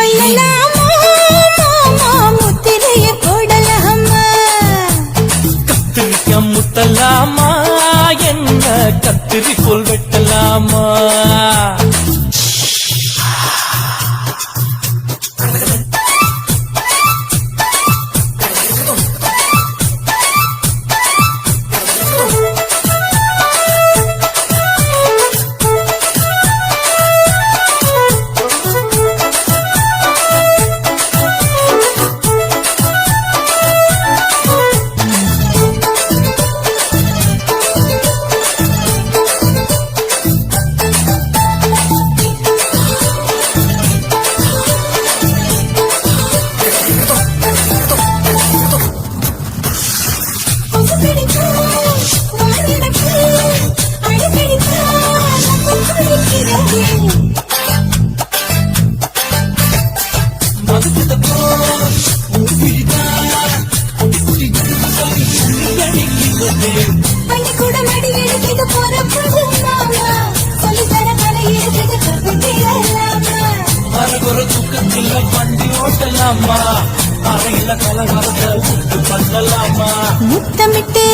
கொள்ளலாமா தூக்கத்தில் வண்டி ஓட்டலாமா? அறையில கலகலத்தை உண்டு பண்ணலாமா முத்தமிட்டு முத்தமிட்டு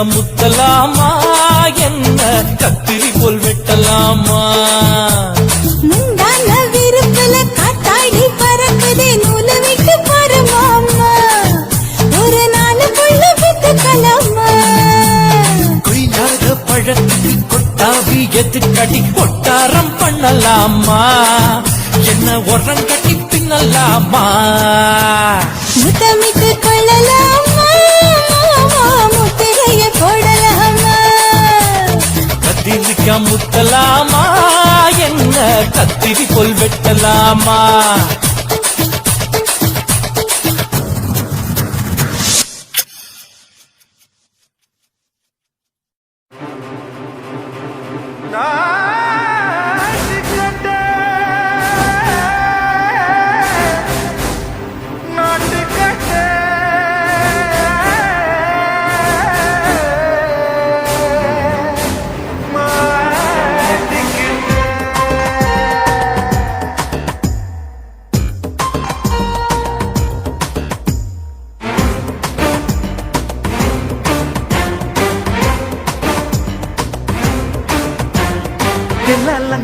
கத்திரிக்க முத்தலாமா? என்ன கத்திரி போல் வெட்டலாமா? பழத்துக்கு கொட்டாவி எதுக்கடி கொட்டாரம் பண்ணலாமா? என்ன உரம் கட்டி பின்னலாமா? முத்தமிட்டு கொள்ளலாமா. முத்திரைய கத்திரிக்க முத்தலாமா? என்ன கத்திரி கொல் வெட்டலாமா?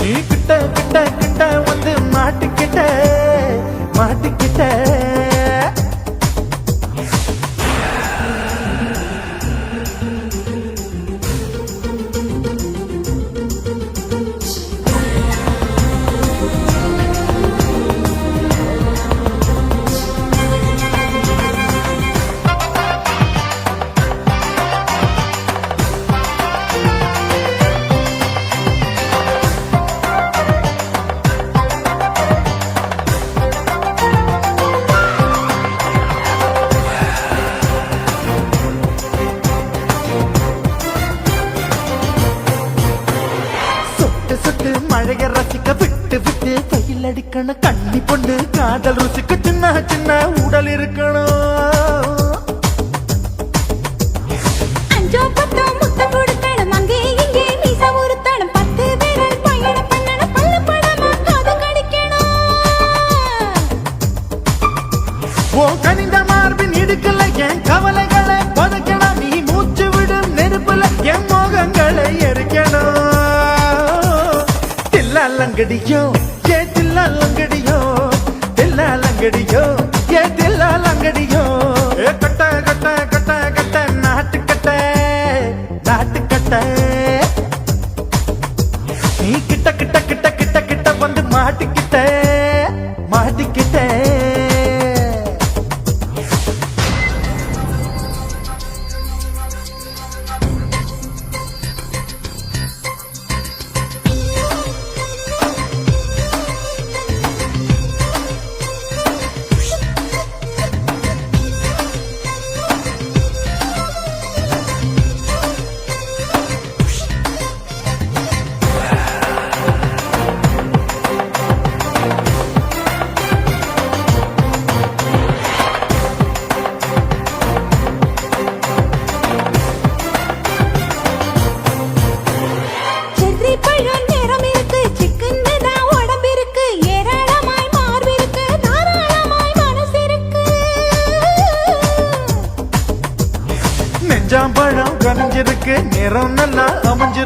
நீ கிட்ட கிட்ட கிட்ட வந்து மாட்டிக்கிட்ட மாட்டிக்கிட்ட. உடல் இருக்கணும். அஞ்சோ பத்தோ முத்தம் கொடுக்கணும் அங்கே இங்கே மீசா உருத்தணும் பத்து விரல் பயணம் பண்ணணும். பல்ல படமா காது கடிக்கணும். ஓ கனிந்த மார்பின் இடுக்கல என் கவலைகளை புதைக்கணும். நீ மூச்சு விடும் நெருப்புல என் மோகங்களை எரிக்கணும். தில்லாலங்கடி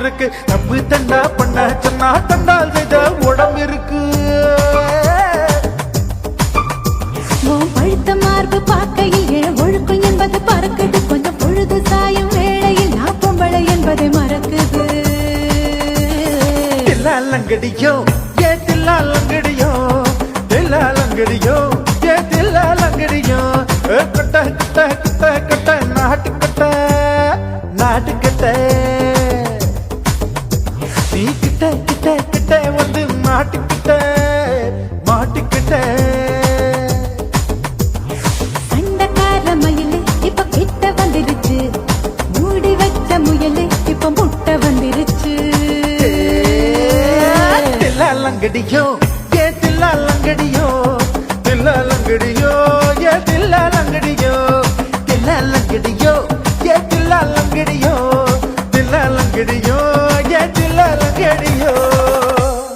இருக்கு. தப்பு தண்டா பண்ண சொன்னா தண்டால் செய்த உடம்பு இருக்கு. பழுத்த மார்பு பார்க்கையில் என் ஒழுக்கம் என்பது பறக்குது. கொஞ்சம் பொழுது சாயும் வேளையில் நான் என்பதை மறக்குது. இல்ல அல்லங்கடியோ